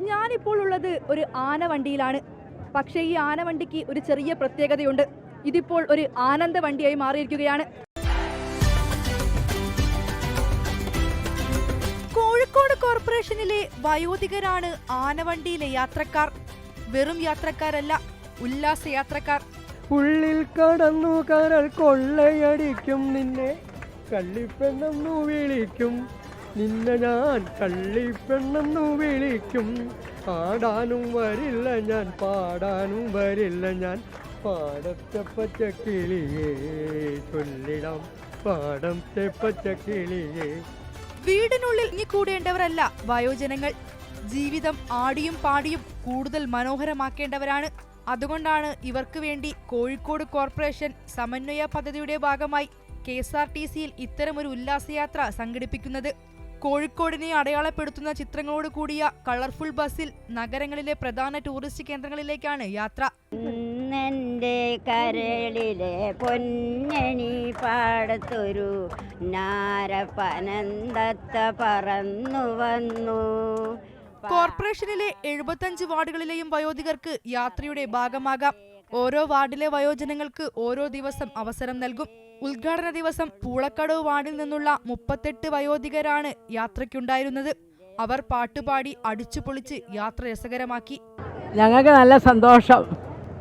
ഞാനിപ്പോൾ ഉള്ളത് ഒരു ആനവണ്ടിയിലാണ്. പക്ഷേ ഈ ആനവണ്ടിക്ക് ഒരു ചെറിയ പ്രത്യേകതയുണ്ട്. ഇതിപ്പോൾ ഒരു ആനന്ദ വണ്ടിയായി മാറിയിരിക്കുകയാണ്. കോഴിക്കോട് കോർപ്പറേഷനിലെ വയോധികരാണ് ആനവണ്ടിയിലെ യാത്രക്കാർ. വെറും യാത്രക്കാരല്ല ഉല്ലാസ യാത്രക്കാർ ഉള്ളിൽ കടന്നു കരൾ കൊള്ളയടിക്കും നിന്നെ. കള്ളിപ്പെന്നു വിളിക്കും. നിന്നെ ഞാൻ കള്ളിപ്പെണ്ണെന്നു വിളിക്കും. പാടാനും വരില്ല ഞാൻ പാടാനും വരില്ല ഞാൻ. പാടത്തെ പച്ചക്കിളിയെ ചൊല്ലിടാം പാടത്തെ പച്ചക്കിളിയെ വീടിനുള്ളിൽ ഇനി കൂടേണ്ടവരല്ല വയോജനങ്ങൾ. ജീവിതം ആടിയും പാടിയും കൂടുതൽ മനോഹരമാക്കേണ്ടവരാണ്. അതുകൊണ്ടാണ് ഇവർക്ക് വേണ്ടി കോഴിക്കോട് കോർപ്പറേഷൻ സമന്വയ പദ്ധതിയുടെ ഭാഗമായി കെ എസ് ആർ ടി സിയിൽ ഇത്തരമൊരു ഉല്ലാസയാത്ര സംഘടിപ്പിക്കുന്നത്. കോഴിക്കോടിനെ അടയാളപ്പെടുത്തുന്ന ചിത്രങ്ങളോട് കൂടിയ കളർഫുൾ ബസ്സിൽ നഗരങ്ങളിലെ പ്രധാന ടൂറിസ്റ്റ് കേന്ദ്രങ്ങളിലേക്കാണ് യാത്ര. കരളിലെ പൊന്നണി പാടത്തൊരു നാരപനന്ദത്ത പറന്നു വന്നു. കോർപ്പറേഷനിലെ എഴുപത്തഞ്ച് വാർഡുകളിലെയും വയോധികർക്ക് യാത്രയുടെ ഭാഗമാകാം. ഓരോ വാർഡിലെ വയോജനങ്ങൾക്ക് ഓരോ ദിവസം അവസരം നൽകും. ഉദ്ഘാടന ദിവസം പൂളക്കടവ് വാർഡിൽ നിന്നുള്ള മുപ്പത്തെട്ട് വയോധികരാണ് യാത്രയ്ക്കുണ്ടായിരുന്നത്. അവർ പാട്ടുപാടി അടിച്ചു പൊളിച്ച് യാത്ര രസകരമാക്കി. ഞങ്ങൾക്ക് നല്ല സന്തോഷം.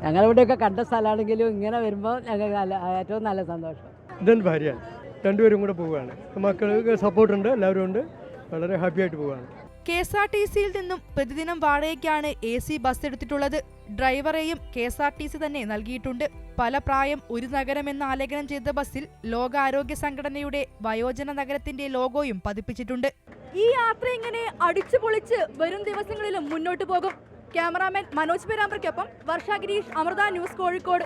ഞങ്ങളിവിടെയൊക്കെ കണ്ട സ്ഥലമാണെങ്കിലും ഇങ്ങനെ വരുമ്പോൾ ഞങ്ങൾക്ക് നല്ല ഏറ്റവും നല്ല സന്തോഷം. ഇതെന്റെ ഭാര്യ രണ്ടുപേരും കൂടെ പോവുകയാണ്. മക്കൾക്ക് സപ്പോർട്ടുണ്ട് എല്ലാവരും ഉണ്ട്. വളരെ ഹാപ്പി ആയിട്ട് പോവുകയാണ്. കെ എസ് ആർ ടി സിയിൽ നിന്നും പ്രതിദിനം വാടകയ്ക്കാണ് എ സി ബസ് എടുത്തിട്ടുള്ളത്. ഡ്രൈവറെയും K S R T C തന്നെ നൽകിയിട്ടുണ്ട്. പല പ്രായം ഒരു നഗരം എന്ന് ആലേഖനം ചെയ്ത ബസ്സിൽ ലോകാരോഗ്യ സംഘടനയുടെ വയോജന നഗരത്തിന്റെ ലോഗോയും പതിപ്പിച്ചിട്ടുണ്ട്. ഈ യാത്ര ഇങ്ങനെ അടിച്ചു പൊളിച്ച് വരും ദിവസങ്ങളിലും മുന്നോട്ട് പോകും. ക്യാമറാമാൻ മനോജ് പേരാമ്പർക്കൊപ്പം വർഷ ഗിരീഷ് അമൃത ന്യൂസ് കോഴിക്കോട്.